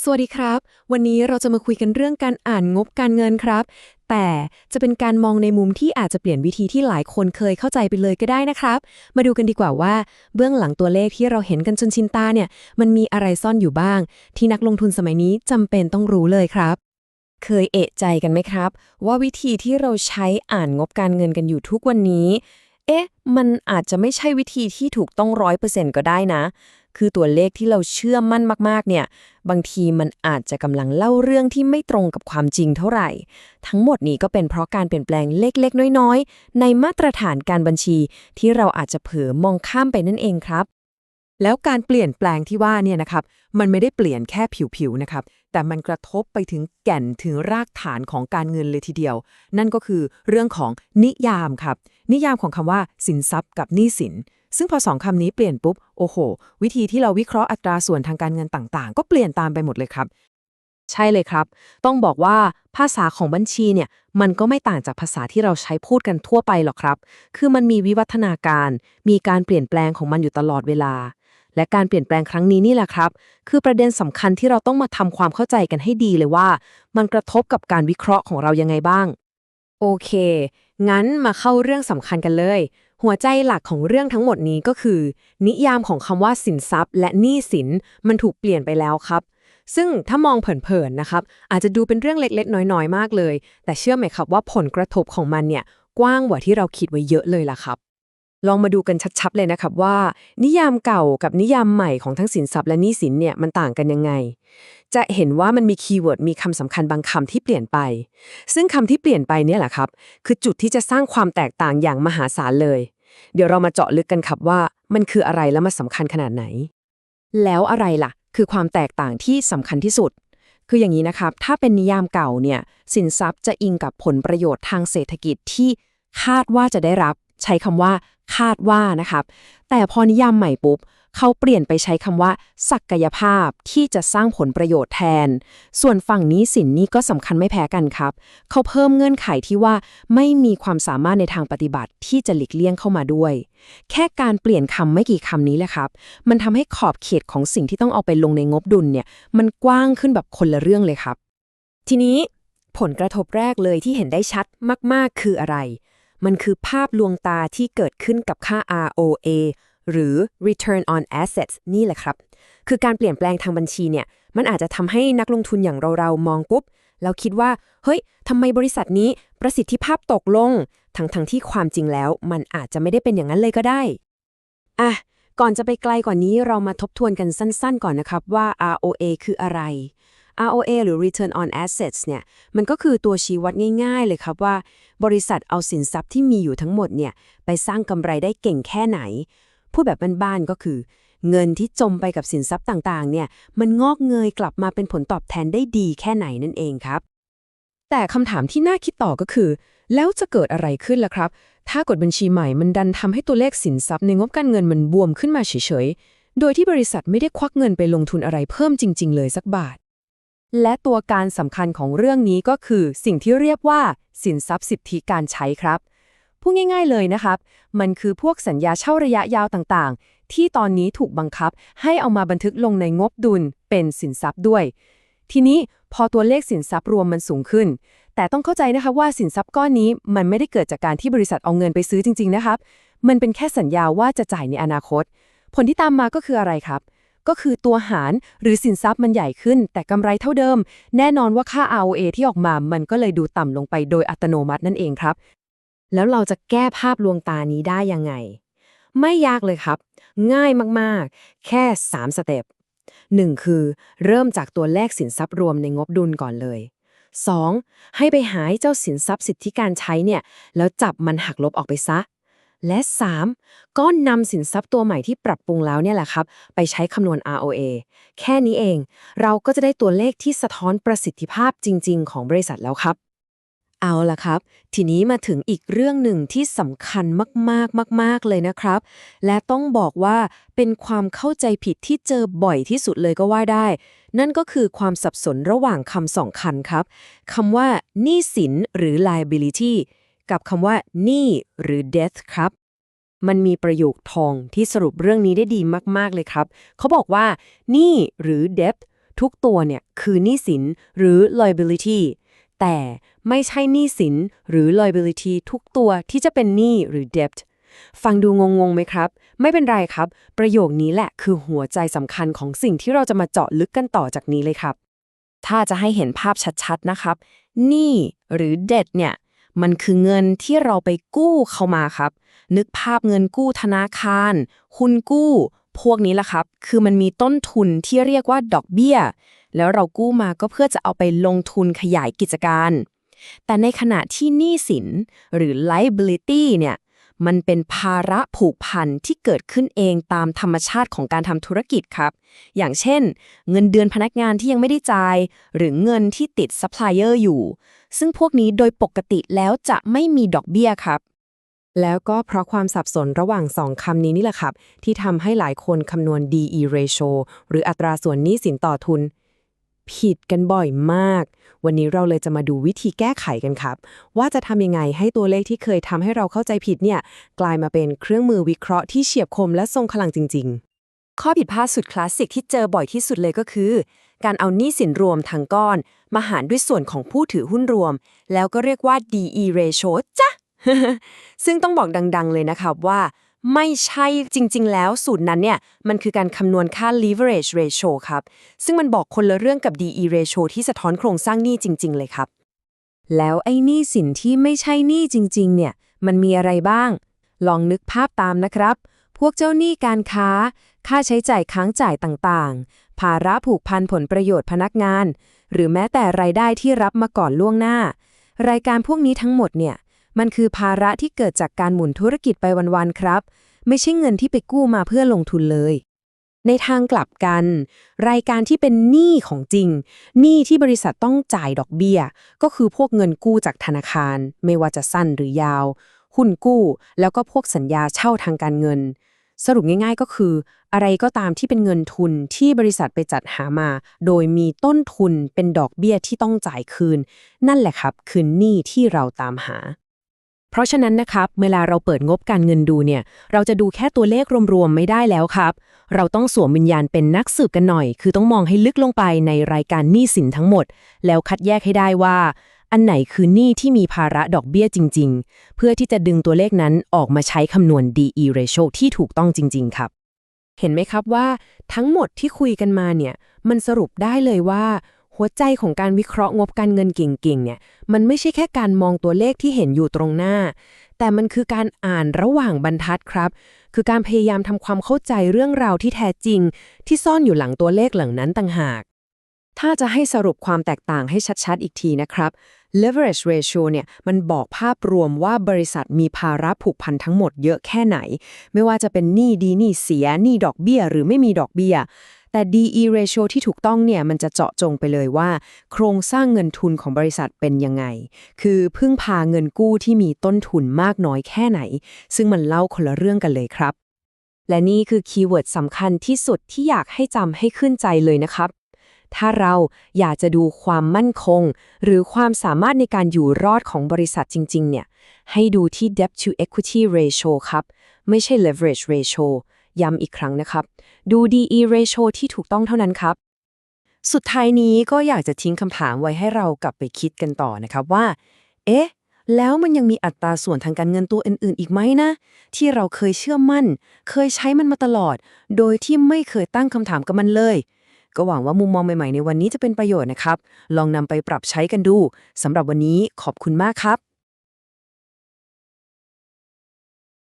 สวัสดีครับ วันนี้เราจะมาคุยกันเรื่องการอ่านงบการเงินครับ แต่จะเป็นการมองในมุมที่อาจจะเปลี่ยนวิธีที่หลายคนเคยเข้าใจไปเลยก็ได้นะครับ มาดูกันดีกว่าว่าเบื้องหลังตัวเลขที่เราเห็นกันจนชินตาเนี่ย มันมีอะไรซ่อนอยู่บ้าง ที่นักลงทุนสมัยนี้จำเป็นต้องรู้เลยครับ เคยเอะใจกันไหมครับ ว่าวิธีที่เราใช้อ่านงบการเงินกันอยู่ทุกวันนี้ เอ๊ะ มันอาจจะไม่ใช่วิธีที่ถูกต้องร้อยเปอร์เซ็นต์ก็ได้นะ คือตัวเลขที่เราเชื่อมั่นมากๆ เนี่ย บางทีมันอาจจะกำลังเล่าเรื่องที่ไม่ตรงกับความจริงเท่าไหร่ ทั้งหมดนี้ก็เป็นเพราะการเปลี่ยนแปลงเล็กๆ น้อยๆ ในมาตรฐานการบัญชีที่เราอาจจะเผลอมองข้ามไปนั่นเองครับ แล้วการเปลี่ยนแปลงที่ว่าเนี่ยนะครับ มันไม่ได้เปลี่ยนแค่ผิวๆ นะครับ แต่มันกระทบไปถึงแก่นถึงรากฐานของการเงินเลยทีเดียว นั่นก็คือเรื่องของนิยามครับ นิยามของคำว่าสินทรัพย์กับหนี้สิน ซึ่งพอสองคำนี้เปลี่ยนปุ๊บ โอ้โห วิธีที่เราวิเคราะห์อัตราส่วนทางการเงินต่างๆ ก็เปลี่ยนตามไปหมดเลยครับ ใช่เลยครับ ต้องบอกว่าภาษาของบัญชีเนี่ย มันก็ไม่ต่างจากภาษาที่เราใช้พูดกันทั่วไปหรอกครับ คือมันมีวิวัฒนาการ มีการเปลี่ยนแปลงของมันอยู่ตลอดเวลา และการเปลี่ยนแปลงครั้งนี้นี่แหละครับ คือประเด็นสำคัญที่เราต้องมาทำความเข้าใจกันให้ดีเลยว่า มันกระทบกับการวิเคราะห์ของเรายังไงบ้าง โอเค งั้นมาเข้าเรื่องสำคัญกันเลย หัวใจหลักของเรื่องทั้งหมดนี้ก็คือ นิยามของคำว่าสินทรัพย์ และหนี้สินมันถูกเปลี่ยนไปแล้วครับ ซึ่งถ้ามองเผินๆนะครับ อาจจะดูเป็นเรื่องเล็กๆ น้อยๆ มากเลย แต่เชื่อไหมครับว่าผลกระทบของมันเนี่ยกว้างกว่าที่เราคิดไว้เยอะเลยล่ะครับ ลองมาดูกันชัดๆเลยนะครับว่า นิยามเก่ากับนิยามใหม่ของทั้งสินทรัพย์และหนี้สินเนี่ยมันต่างกันยังไง จะเห็นว่ามันมีคีย์เวิร์ดมีคำสำคัญบางคำที่เปลี่ยนไป ซึ่งคำที่เปลี่ยนไปเนี่ยแหละครับ คือจุดที่จะสร้างความแตกต่างอย่างมหาศาลเลย เดี๋ยวเรามาเจาะลึกกันครับว่า มันคืออะไรและมันสำคัญขนาดไหน แล้วอะไรล่ะ คือความแตกต่างที่สำคัญที่สุดคืออย่างนี้นะครับ ถ้าเป็นนิยามเก่าเนี่ย สินทรัพย์จะอิงกับผลประโยชน์ทางเศรษฐกิจที่คาดว่าจะได้รับ ใช้คำว่า คาดว่านะครับแต่พอนิยามใหม่ปุ๊บเขาเปลี่ยนไปใช้คำว่า ศักยภาพที่จะสร้างผลประโยชน์แทน ส่วนฝั่งนี้สินนี่ก็สำคัญไม่แพ้กันครับ เขาเพิ่มเงื่อนไขที่ว่าไม่มีความสามารถในทางปฏิบัติที่จะหลีกเลี่ยงเข้ามาด้วย แค่การเปลี่ยนคำไม่กี่คำนี้แหละครับ มันทำให้ขอบเขตของสิ่งที่ต้องเอาไปลงในงบดุลเนี่ย มันกว้างขึ้นแบบคนละเรื่องเลยครับ ทีนี้ผลกระทบแรกเลยที่เห็นได้ชัดมาก ๆ คืออะไร มันคือภาพลวงตาที่เกิดขึ้นกับค่า ROA หรือ Return on Assets นี่แหละครับ คือการเปลี่ยนแปลงทางบัญชีเนี่ย มันอาจจะทำให้นักลงทุนอย่างเราๆ มองปุ๊บ แล้วคิดว่า เฮ้ยทำไมบริษัทนี้ประสิทธิภาพตกลง ทั้งๆทที่ความจริงแล้ว มันอาจจะไม่ได้เป็นอย่างนั้นเลยก็ได้ อะ ก่อนจะไปไกลกว่านี้เรามาทบทวนกันสั้นๆ ก่อนนะครับว่า ROA คืออะไร ROA หรือ Return on Assets เนี่ย มันก็คือตัวชี้วัดง่ายๆเลยครับว่า บริษัทเอาสินทรัพย์ที่มีอยู่ทั้งหมดเนี่ย ไปสร้างกำไรได้เก่งแค่ไหน พูดแบบบ้านๆก็คือ เงินที่จมไปกับสินทรัพย์ต่างๆ เนี่ย มันงอกเงยกลับมาเป็นผลตอบแทนได้ดีแค่ไหนนั่นเองครับ แต่คำถามที่น่าคิดต่อก็คือ แล้วจะเกิดอะไรขึ้นล่ะครับ ถ้ากฎบัญชีใหม่มันดันทำให้ตัวเลขสินทรัพย์ในงบการเงินมันบวมขึ้นมาเฉยๆโดยที่บริษัทไม่ได้ควักเงินไปลงทุนอะไรเพิ่มจริง ๆ เลยสักบาท และตัวการสำคัญของเรื่องนี้ก็คือสิ่งที่เรียกว่า สินทรัพย์สิทธิการใช้ครับพูดง่าย ๆ เลยนะครับ มันคือพวกสัญญาเช่าระยะยาวต่างๆ ที่ตอนนี้ถูกบังคับให้เอามาบันทึกลงในงบดุลเป็นสินทรัพย์ด้วย ทีนี้พอตัวเลขสินทรัพย์รวมมันสูงขึ้น แต่ต้องเข้าใจนะคะว่าสินทรัพย์ก้อนนี้มันไม่ได้เกิดจากการที่บริษัทเอาเงินไปซื้อจริง ๆ นะครับ มันเป็นแค่สัญญาว่าจะจ่ายในอนาคต ผลที่ตามมาก็คืออะไรครับ ก็คือตัวหารหรือสินทรัพย์มันใหญ่ขึ้น แต่กำไรเท่าเดิม แน่นอนว่าค่า ROA ที่ออกมามันก็เลยดูต่ำลงไปโดยอัตโนมัตินั่นเองครับ แล้วเราจะแก้ภาพลวงตานี้ได้ยังไง ไม่ยากเลยครับ ง่ายมากๆ แค่ 3 สเต็ป 1. คือ เริ่มจากตัวเลขสินทรัพย์รวมในงบดุลก่อนเลย 2. ให้ไปหาเจ้าสินทรัพย์สิทธิการใช้เนี่ย แล้วจับมันหักลบออกไปซะ และ 3. ก็นำสินทรัพย์ตัวใหม่ที่ปรับปรุงแล้วเนี่ยแหละครับ ไปใช้คำนวณ ROA แค่นี้เอง เราก็จะได้ตัวเลขที่สะท้อนประสิทธิภาพจริง ๆ ของบริษัทแล้วครับ เอาล่ะครับ ทีนี้มาถึงอีกเรื่องหนึ่งที่สำคัญมากๆมาก ๆ เลยนะครับ และต้องบอกว่าเป็นความเข้าใจผิดที่เจอบ่อยที่สุดเลยก็ว่าได้ นั่นก็คือความสับสนระหว่างคำสองคันครับคำว่าหนี้สินหรือ liability กับคำว่าหนี้หรือ debt ครับ มันมีประโยคทองที่สรุปเรื่องนี้ได้ดีมาก ๆ เลยครับ เขาบอกว่าหนี้หรือ debt ทุกตัวเนี่ยคือหนี้สินหรือ liability แต่ไม่ใช่หนี้สินหรือ liability ทุกตัวที่จะเป็นหนี้หรือ debt ฟังดูงงๆไหมครับ ไม่เป็นไรครับ ประโยคนี้แหละคือหัวใจสำคัญของสิ่งที่เราจะมาเจาะลึกกันต่อจากนี้เลยครับ ถ้าจะให้เห็นภาพชัดๆนะครับหนี้หรือ debt เนี่ย มันคือเงินที่เราไปกู้เข้ามาครับ นึกภาพเงินกู้ธนาคารหุ้นกู้ พวกนี้แหละครับ คือมันมีต้นทุนที่เรียกว่าดอกเบี้ย แล้วเรากู้มาก็เพื่อจะเอาไปลงทุนขยายกิจการ แต่ในขณะที่หนี้สินหรือ liability เนี่ย มันเป็นภาระผูกพันที่เกิดขึ้นเองตามธรรมชาติของการทำธุรกิจครับ อย่างเช่น เงินเดือนพนักงานที่ยังไม่ได้จ่าย หรือเงินที่ติดซัพพลายเออร์อยู่ ซึ่งพวกนี้โดยปกติแล้วจะไม่มีดอกเบี้ยครับ แล้วก็เพราะความสับสนระหว่างสองคำนี้นี่แหละครับ ที่ทำให้หลายคนคำนวณ DE ratio หรืออัตราส่วนหนี้สินต่อทุน ผิดกันบ่อยมาก วันนี้เราเลยจะมาดูวิธีแก้ไขกันครับ ว่าจะทำยังไงให้ตัวเลขที่เคยทำให้เราเข้าใจผิดเนี่ย กลายมาเป็นเครื่องมือวิเคราะห์ที่เฉียบคมและทรงพลังจริง ๆ ข้อผิดพลาดสุดคลาสสิกที่เจอบ่อยที่สุดเลยก็คือ การเอาหนี้สินรวมทั้งก้อน มาหารด้วยส่วนของผู้ถือหุ้นรวม แล้วก็เรียกว่า DE ratio จ้ะซึ่งต้องบอกดัง ๆ เลยนะครับว่า ไม่ใช่จริง ๆ แล้วสูตรนั้นเนี่ย มันคือการคำนวณค่า leverage ratio ครับ ซึ่งมันบอกคนละเรื่องกับ DE ratio ที่สะท้อนโครงสร้างหนี้จริง ๆ เลยครับ แล้วไอ้หนี้สินที่ไม่ใช่หนี้จริง ๆ เนี่ย มันมีอะไรบ้าง ลองนึกภาพตามนะครับ พวกเจ้าหนี้การค้า ค่าใช้จ่ายค้างจ่ายต่างๆ ภาระผูกพันผลประโยชน์พนักงาน หรือแม้แต่รายได้ที่รับมาก่อนล่วงหน้า รายการพวกนี้ทั้งหมดเนี่ย มันคือภาระที่เกิดจากการหมุนธุรกิจไปวันๆครับ ไม่ใช่เงินที่ไปกู้มาเพื่อลงทุนเลย ในทางกลับกัน รายการที่เป็นหนี้ของจริงหนี้ที่บริษัทต้องจ่ายดอกเบี้ย ก็คือพวกเงินกู้จากธนาคาร ไม่ว่าจะสั้นหรือยาว หุ้นกู้ แล้วก็พวกสัญญาเช่าทางการเงิน สรุปง่าย ๆ ก็คือ อะไรก็ตามที่เป็นเงินทุนที่บริษัทไปจัดหามา โดยมีต้นทุนเป็นดอกเบี้ยที่ต้องจ่ายคืน นั่นแหละครับ คือหนี้ที่เราตามหา เพราะฉะนั้นนะครับ เวลาเราเปิดงบการเงินดูเนี่ย เราจะดูแค่ตัวเลขรวมๆไม่ได้แล้วครับ เราต้องสวมวิญญาณเป็นนักสืบกันหน่อย คือต้องมองให้ลึกลงไปในรายการหนี้สินทั้งหมด แล้วคัดแยกให้ได้ว่า อันไหนคือหนี้ที่มีภาระดอกเบี้ยจริง ๆ เพื่อที่จะดึงตัวเลขนั้นออกมาใช้คำนวณ DE ratio ที่ถูกต้องจริง ๆ ครับ เห็นไหมครับว่าทั้งหมดที่คุยกันมาเนี่ย มันสรุปได้เลยว่า หัวใจของการวิเคราะห์งบการเงินเก่งๆเนี่ย มันไม่ใช่แค่การมองตัวเลขที่เห็นอยู่ตรงหน้า แต่มันคือการอ่านระหว่างบรรทัดครับ คือการพยายามทำความเข้าใจเรื่องราวที่แท้จริง ที่ซ่อนอยู่หลังตัวเลขเหล่านั้นต่างหาก ถ้าจะให้สรุปความแตกต่างให้ชัดๆ อีกทีนะครับ leverage ratio เนี่ยมันบอกภาพรวมว่าบริษัทมีภาระผูกพันทั้งหมดเยอะแค่ไหน ไม่ว่าจะเป็นหนี้ดีหนี้เสียหนี้ดอกเบี้ย หรือไม่มีดอกเบี้ย แต่ DE ratio ที่ถูกต้องเนี่ยมันจะเจาะจงไปเลยว่า โครงสร้างเงินทุนของบริษัทเป็นยังไง คือพึ่งพาเงินกู้ที่มีต้นทุนมากน้อยแค่ไหน ซึ่งมันเล่าคนละเรื่องกันเลยครับ และนี่คือคีย์เวิร์ดสำคัญที่สุดที่อยากให้จำให้ขึ้นใจเลยนะครับ ถ้าเราอยากจะดูความมั่นคง หรือความสามารถในการอยู่รอดของบริษัทจริง ๆ เนี่ย ให้ดูที่ debt to equity ratio ครับ ไม่ใช่ leverage ratio ย้ำอีกครั้งนะครับ ดู DE ratio ที่ถูกต้องเท่านั้นครับ สุดท้ายนี้ก็อยากจะทิ้งคำถามไว้ให้เรากลับไปคิดกันต่อนะครับว่า เอ๊ะ แล้วมันยังมีอัตราส่วนทางการเงินตัวอื่น ๆ อีกไหมนะ ที่เราเคยเชื่อมั่น เคยใช้มันมาตลอด โดยที่ไม่เคยตั้งคำถามกับมันเลยก็หวังว่ามุมมองใหม่ ๆ ในวันนี้จะเป็นประโยชน์นะครับ ลองนำไปปรับใช้กันดู สำหรับวันนี้ขอบคุณมากครับ